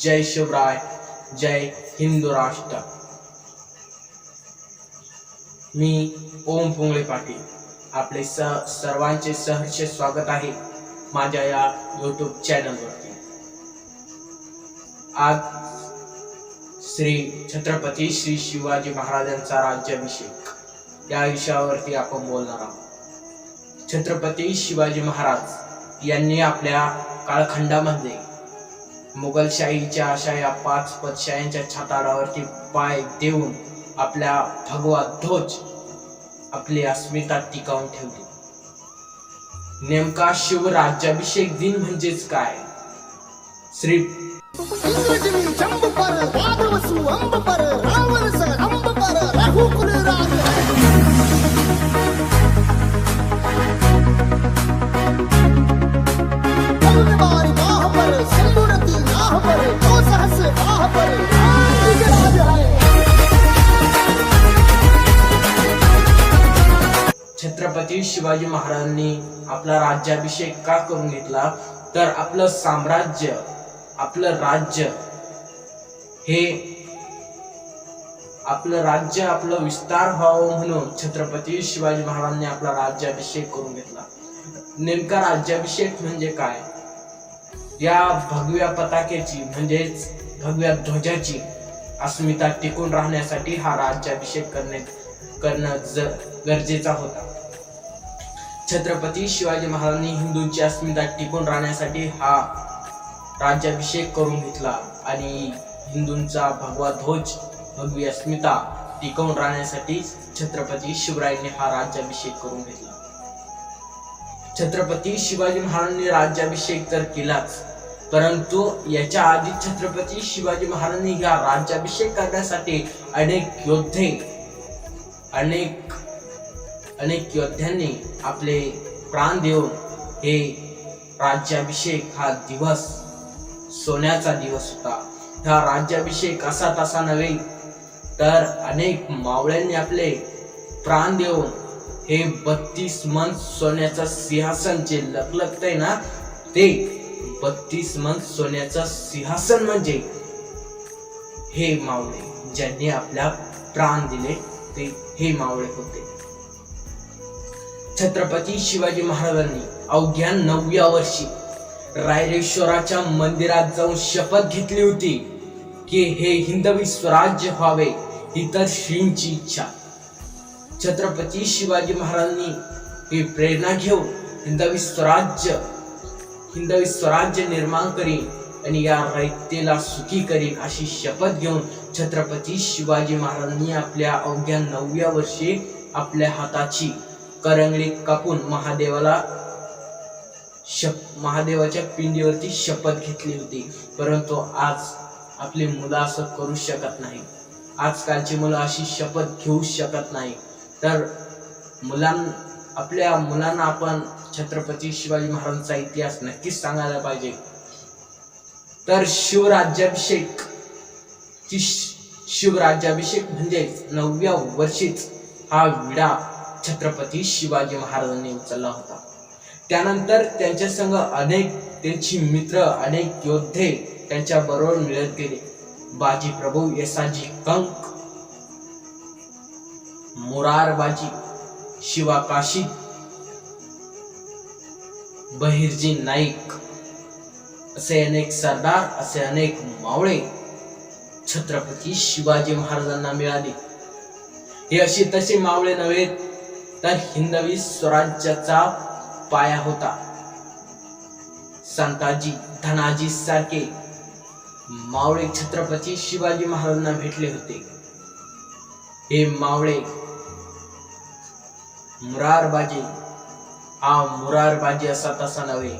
जय शिवराय जय हिंदू राष्ट्र. मी ओम पुंगळे पाटील. आपले स सर्वांचे सहर्ष स्वागत आहे माझ्या या यूट्यूब चॅनलवरती आज श्री छत्रपती श्री शिवाजी महाराजांचा राज्याभिषेक. या विषयावरती आपण बोलणार आहोत. छत्रपती शिवाजी महाराज यांनी आपल्या काळखंडामध्ये मुघलशाहीच्या अशा या पाच पदशाहींच्या छाताडावरती पाय देऊन आपल्या भगवा ध्वज आपली अस्मिता टिकावून ठेवली नेमका शिवराज्याभिषेक दिन म्हणजेच काय? श्री शिवाजी महाराजांनी आपला राज्याभिषेक का करून घेतला? तर आपलं साम्राज्य आपलं राज्य हे आपलं राज्य आपलं विस्तार व्हावं म्हणून छत्रपती शिवाजी महाराजांनी आपला राज्याभिषेक करून घेतला. नेमका राज्याभिषेक म्हणजे काय? या भगव्या पताकेची म्हणजेच भगव्या ध्वजाची अस्मिता टिकून राहण्यासाठी हा राज्याभिषेक करणे करणं ज गरजेचा होता. छत्रपती शिवाजी महाराजांनी हिंदूंची अस्मिता टिकून राहण्यासाठी हा राज्याभिषेक करून घेतला आणि हिंदूंचा भगवा ध्वज भगवी अस्मिता टिकवून राहण्यासाठी छत्रपती शिवरायांनी हा राज्याभिषेक करून घेतला. छत्रपती शिवाजी महाराजांनी राज्याभिषेक तर केलाच परंतु याच्या आधी छत्रपती शिवाजी महाराजांनी या राज्याभिषेक करण्यासाठी अनेक योद्धे अनेक अनेक योद्ध्यांनी आपले प्राण देऊन हे राज्याभिषेक हा दिवस सोन्याचा दिवस होता. हा राज्याभिषेक असा तसा नव्हे तर अनेक मावळ्यांनी आपले प्राण देऊन हे बत्तीस मन सोन्याचं सिंहासन जे लखलखतंय ना ते बत्तीस मन सोन्याचं सिंहासन म्हणजे हे मावळे ज्यांनी आपल्या प्राण दिले ते हे मावळे होते. छत्रपती शिवाजी महाराजांनी अवघ्या नवव्या वर्षी रायरेश्वराच्या मंदिरात जाऊन शपथ घेतली होती की हे हिंदवी स्वराज्य व्हावे ही तर श्रींची इच्छा. छत्रपती शिवाजी महाराजांनी ही प्रेरणा घेऊन हिंदवी स्वराज्य हिंदवी स्वराज्य निर्माण करीन आणि या रयतेला सुखी करीन अशी शपथ घेऊन छत्रपती शिवाजी महाराजांनी आपल्या अवघ्या नवव्या वर्षी आपल्या हाताची करंगळी कापून महादेवाला शप महादेवाच्या पिंडीवरती शपथ घेतली होती. परंतु आज आपली मुलं असं करू शकत नाही. आजकालची मुलं अशी शपथ घेऊ शकत नाही. तर मुलां आपल्या मुलांना आपण छत्रपती शिवाजी महाराजांचा इतिहास नक्कीच सांगायला पाहिजे. तर शिवराज्याभिषेक ची शिवराज्याभिषेक म्हणजे नवव्या वर्षीच हा विडा छत्रपती शिवाजी महाराजांनी उचलला होता. त्यानंतर त्यांच्या संघ अनेक त्यांची मित्र अनेक योद्धे त्यांच्या बरोबर मिळत गेले. बाजी प्रभू येसाजी कंक मुरारबाजी शिवा काशी बहिर्जी नाईक असे अनेक सरदार असे अनेक मावळे छत्रपती शिवाजी महाराजांना मिळाले. हे अशी तसे मावळे नव्हे तर हिंदवी स्वराज्याचा पाया होता. संताजी धनाजी सारखे मावळे छत्रपती शिवाजी महाराजांना भेटले होते. हे मावळे मुरारबाजी हा मुरारबाजी असा तसा नव्हे.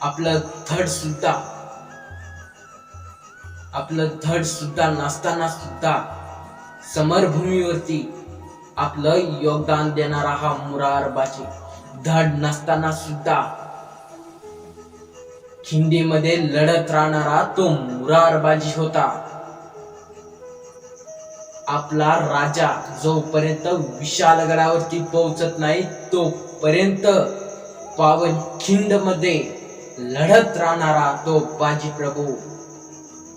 आपलं धड सुद्धा आपलं धड सुद्धा नसताना सुद्धा समरभूमीवरती आपलं योगदान देणारा हा मुरारबाजी धड नसताना सुद्धा खिंडीमध्ये लढत राहणारा तो मुरारबाजी होता. आपला राजा जोपर्यंत विशालगडावरती पोहोचत नाही तोपर्यंत पावन खिंडमध्ये लढत राहणारा तो बाजी प्रभू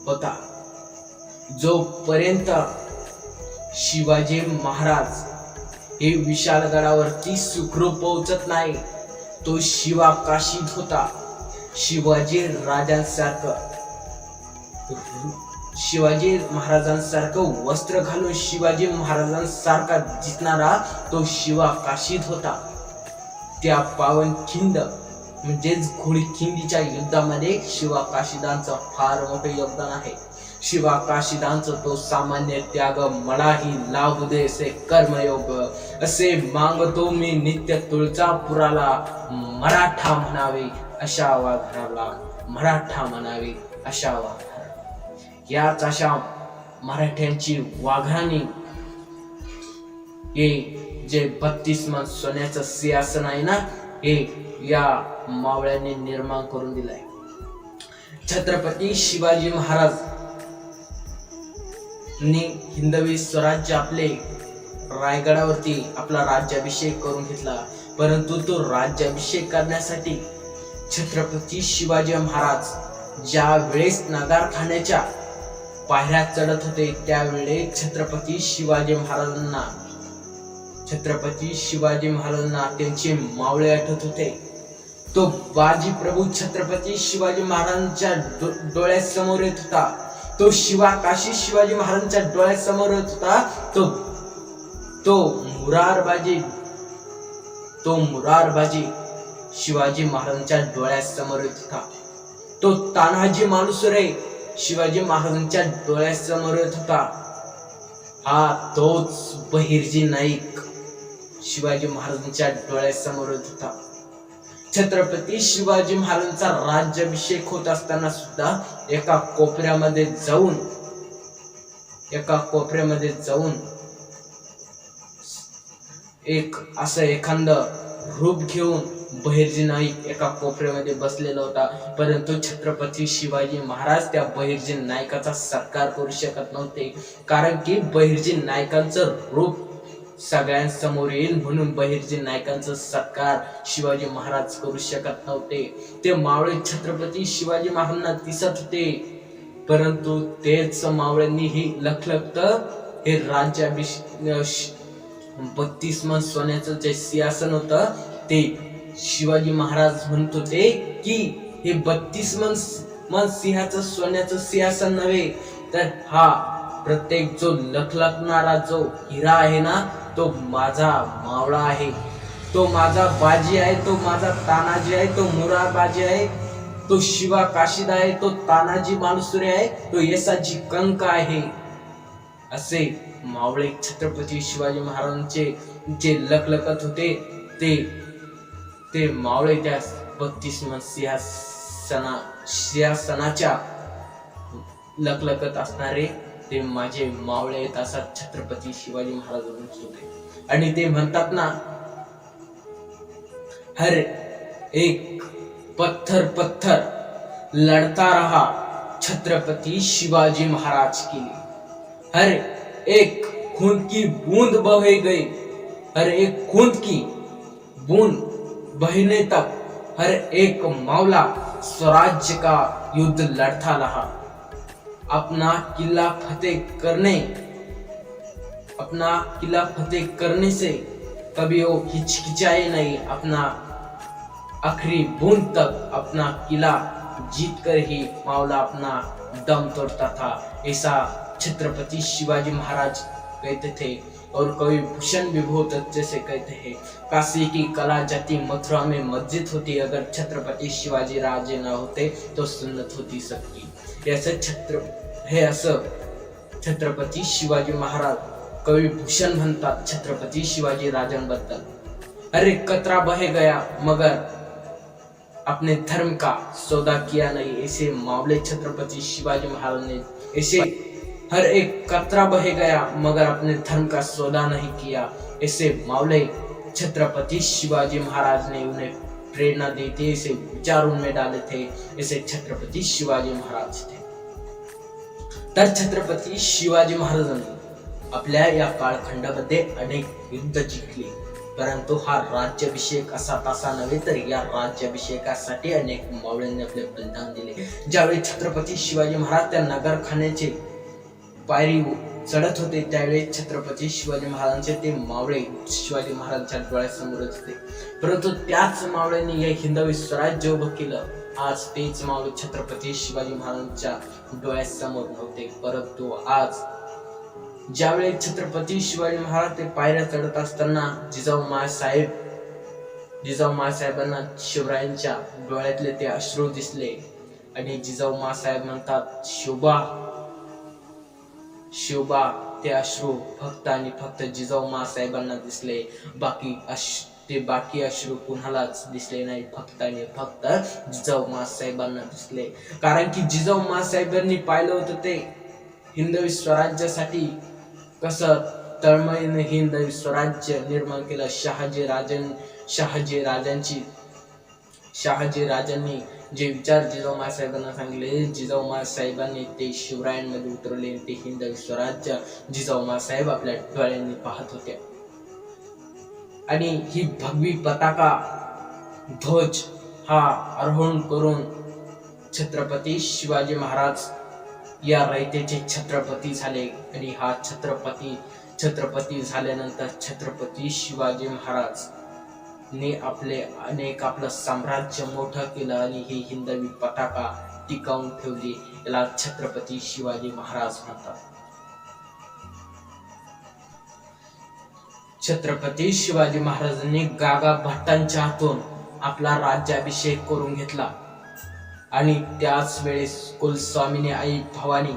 होता. जोपर्यंत शिवाजी महाराज हे विशाळगडावरती सुखरूप पोहोचत नाही. तो शिवाकाशीत होता. शिवाजी राजांसारखं. शिवाजी महाराजांसारखं वस्त्र घालून शिवाजी महाराजांसारखा दिसणारा तो शिवाकाशीत होता. त्या पावन खिंड म्हणजेच घोडखिंडीच्या युद्धामध्ये शिवा काशिदांचं फार मोठं योगदान आहे. शिवा काशिदांचं तो सामान्य त्याग मलाही लाभ दे असे कर्मयोग. असे मागतो मी नित्य तुळजापुराला. मराठा म्हणावे अशा वाघराला मराठा म्हणावे अशा वाघरा याच अशा मराठ्यांची वाघराणी. हे जे बत्तीस मन सोन्याचं सिंहासन आहे ना हे या मावळ्यांनी निर्माण करून दिलाय. छत्रपती शिवाजी महाराज नी हिंदवी स्वराज्य आपले रायगडावरती आपला राज्याभिषेक करून घेतला. परंतु तो राज्याभिषेक करण्यासाठी छत्रपती शिवाजी महाराज ज्या वेळेस नगारखान्याच्या पायऱ्या चढत होते त्यावेळेस छत्रपती शिवाजी महाराजांना छत्रपती शिवाजी महाराजांना त्यांचे मावळे आठवत होते. तो बाजी प्रभू छत्रपती शिवाजी महाराजांच्या डो- डोळ्यासमोर येत होता. तो शिवा काशी शिवाजी महाराजांच्या डोळ्यासमोर होता तो तो मुरारबाजी तो मुरारबाजी शिवाजी महाराजांच्या डोळ्यासमोर होता. तो तान्हाजी मालुसरे शिवाजी महाराजांच्या डोळ्यासमोर होता. हा तोच बहिर्जी नाईक शिवाजी महाराजांच्या डोळ्यासमोर होता. छत्रपती शिवाजी महाराजांचा राज्याभिषेक होत असताना सुद्धा एका कोपऱ्यामध्ये जाऊन एका कोपऱ्यामध्ये जाऊन एक असं एखादं रूप घेऊन बहिर्जी नाईक एका कोपऱ्यामध्ये बसलेला होता. परंतु छत्रपती शिवाजी महाराज त्या बहिर्जी नायकाचा सत्कार करू शकत नव्हते. कारण की बहिर्जी नायकांचं रूप सगळ्यांसमोर येईल म्हणून बहिर्जी नायकांचा सत्कार शिवाजी महाराज करू शकत नव्हते. ते मावळे छत्रपती शिवाजी महाराजांना दिसत होते. परंतु तेच मावळ्यांनी ही लखलखत हे राज्याभिषेक बत्तीस मन सोन्याचं जे सिंहासन होत ते शिवाजी महाराज म्हणत होते की हे बत्तीस मन मन सिंहाचं सोन्याचं सिंहासन नव्हे. तर हा प्रत्येक जो लखलखणारा जो हिरा आहे ना तो माझा मावळा आहे. तो माझा बाजी आहे तो माझा तानाजी आहे तो मुराबाजी आहे तो शिवा काशिद आहे तो तानाजी मालुसुरे आहे तो येसाजी कंक आहे. असे मावळे छत्रपती शिवाजी महाराजांचे जे लखलखत होते ते ते मावळे त्या बत्तीस सिंहासना सिंहासनाच्या लखलखत असणारे ते माझे मावळे येत असतात छत्रपती शिवाजी महाराज होते. आणि ते म्हणतात ना हर एक पत्थर पत्थर लढता रहा छत्रपती शिवाजी महाराज के लिए. हर एक खून की बूंद बहे गई हर एक खून की बूंद बहने तक हर एक मावला स्वराज्य का युद्ध लड़ता रहा। अपना किला फतेह करने, अपना किला फतेह करने से कभी वो हिचकिचाए नहीं, अपना आखिरी बूंद तक अपना किला जीत कर ही मावला अपना दम तोड़ता था। ऐसा छत्रपति शिवाजी महाराज कहते थे। और कवि भूषण भी बहुत अच्छे से कहते हैं। काशी की कला जाती मथुरा में मस्जिद होती अगर छत्रपति शिवाजी राजे न होते तो सुन्नत होती सबकी। ऐसे छत्र, हे असं छत्रपती शिवाजी महाराज कवि भूषण म्हणतात छत्रपती शिवाजी राजन राजांबद्दल अरे कतरा बहे गया, मगर अपने धर्म का सौदा किया नहीं। ऐसे मामले छत्रपति शिवाजी महाराज ने, ऐसे हर एक कतरा बह गया मगर अपने धन का सौदा नहीं किया। ऐसे मावले छत्रपति शिवाजी महाराज ने उन्हें प्रेरणा दी थी ऐसे विचार उनमें डाले थे। ऐसे छत्रपति शिवाजी महाराज थे। तर छत्रपती शिवाजी महाराजांनी आपल्या या कालखंडामध्ये अनेक युद्ध जिंकली परंतु हा राज्याभिषेक असा तसा नव्हे तर या राज्याभिषेकासाठी अनेक मावळ्यांनी आपले बलिदान दिले. ज्यावेळी छत्रपती शिवाजी महाराज त्या नगरखान्याचे पायरी हो- चढत होते त्यावेळी छत्रपती शिवाजी महाराजांचे ते मावळे शिवाजी महाराजांच्या डोळ्यासमोरच होते. परंतु त्याच मावळ्यांनी हे हिंदवी स्वराज्य उभं केलं. आज तेच मावळे छत्रपती शिवाजी महाराजांच्या डोळ्यासमोर नव्हते. परंतु आज ज्यावेळी छत्रपती शिवाजी महाराज ते पायऱ्या चढत असताना जिजाऊ मासाहेब जिजाऊ मासाहेबांना शिवरायांच्या डोळ्यातले ते अश्रू दिसले. आणि जिजाऊ मासाहेब म्हणतात शोभा शिवबा ते अश्रू फक्त आणि फक्त जिजाऊ मासाहेबांना दिसले. बाकी अश ते बाकी अश्रू कुणालाच दिसले नाही. फक्त आणि फक्त जिजाऊ मासाहेबांना दिसले. कारण की जिजाऊ मासाहेबांनी पाहिलं होतं ते हिंदवी स्वराज्यासाठी कसं तळमळीने हिंदवी स्वराज्य निर्माण केलं. शहाजी राजन शहाजी राजांची शहाजी राजांनी जे विचार जिजाऊ साहेबांना सांगितले जिजाऊ साहेबांनी ते शिवरायांमध्ये उतरवले आणि ते हिंदवी स्वराज्य जिजाऊ साहेब आपल्या डोळ्यांनी पाहत होते. आणि ही भगवी पताका ध्वज हा आरोहण करून छत्रपती शिवाजी महाराज या रयतेचे छत्रपती झाले. आणि हा छत्रपती छत्रपती झाल्यानंतर छत्रपती शिवाजी महाराज ने आपले अनेक आपलं साम्राज्य मोठं केलं आणि ही हिंदवी पताका टिकावून ठेवली. याला छत्रपती शिवाजी महाराज म्हणतात. छत्रपती शिवाजी महाराजांनी गागा भट्टांच्या हातून आपला राज्याभिषेक करून घेतला. आणि त्याच वेळेस कुलस्वामीने आई भवानी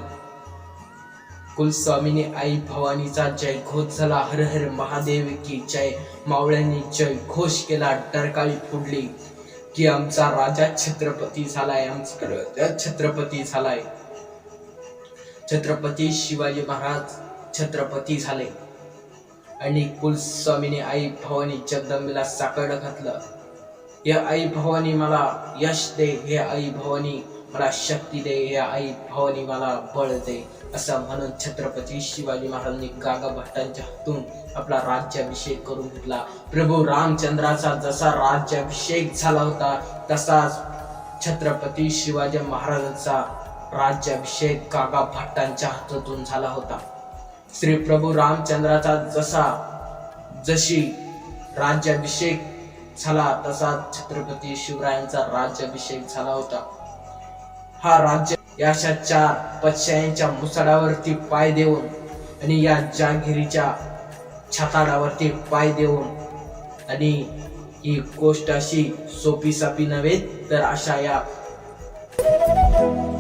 कुलस्वामीने आई भवानीचा जय. घोष झाला. हर हर महादेव की जय. मावळ्यांनी जय. घोष केला. डरकाळी फुडली की आमचा राजा छत्रपती झालाय. आमचा राजा छत्रपती झालाय. छत्रपती शिवाजी महाराज छत्रपती झाले. आणि कुलस्वामीने आई भवानी जगदंबेला साकडं घातलं. या आई भवानी मला यश दे. हे आई भवानी मला शक्ती दे हे आई भवानी मला बळ दे असं म्हणून छत्रपती शिवाजी महाराजांनी गागा भट्टांच्या हातून आपला राज्याभिषेक करून घेतला. प्रभू रामचंद्राचा जसा राज्याभिषेक झाला होता तसाच छत्रपती शिवाजी महाराजांचा राज्याभिषेक गागा भट्टांच्या हातातून झाला होता. श्री प्रभू रामचंद्राचा जसा जशी राज्याभिषेक झाला तसा छत्रपती शिवरायांचा राज्याभिषेक झाला होता. हा राज्य या अशा चार पक्षांच्या मुसाडावरती पाय देऊन आणि या जहागिरीच्या छताडावरती पाय देऊन. आणि ही गोष्ट अशी सोपी सापी नव्हे तर अशा या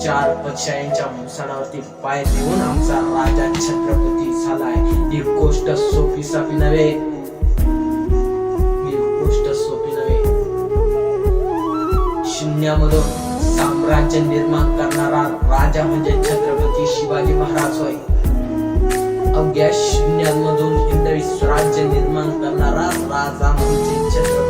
चार पक्षांच्या मुसाडावरती पाय देऊन आमचा राजा छत्रपती झालाय. ही गोष्ट सोपी सापी नव्हे. ही गोष्ट सोपी नव्हे. शून्यामधून राज्य निर्माण करणारा राजा म्हणजे छत्रपती शिवाजी महाराज होय. अवघ्या शून्यांमधून हिंदवी स्वराज्य निर्माण करणारा राजा म्हणजे छत्रपती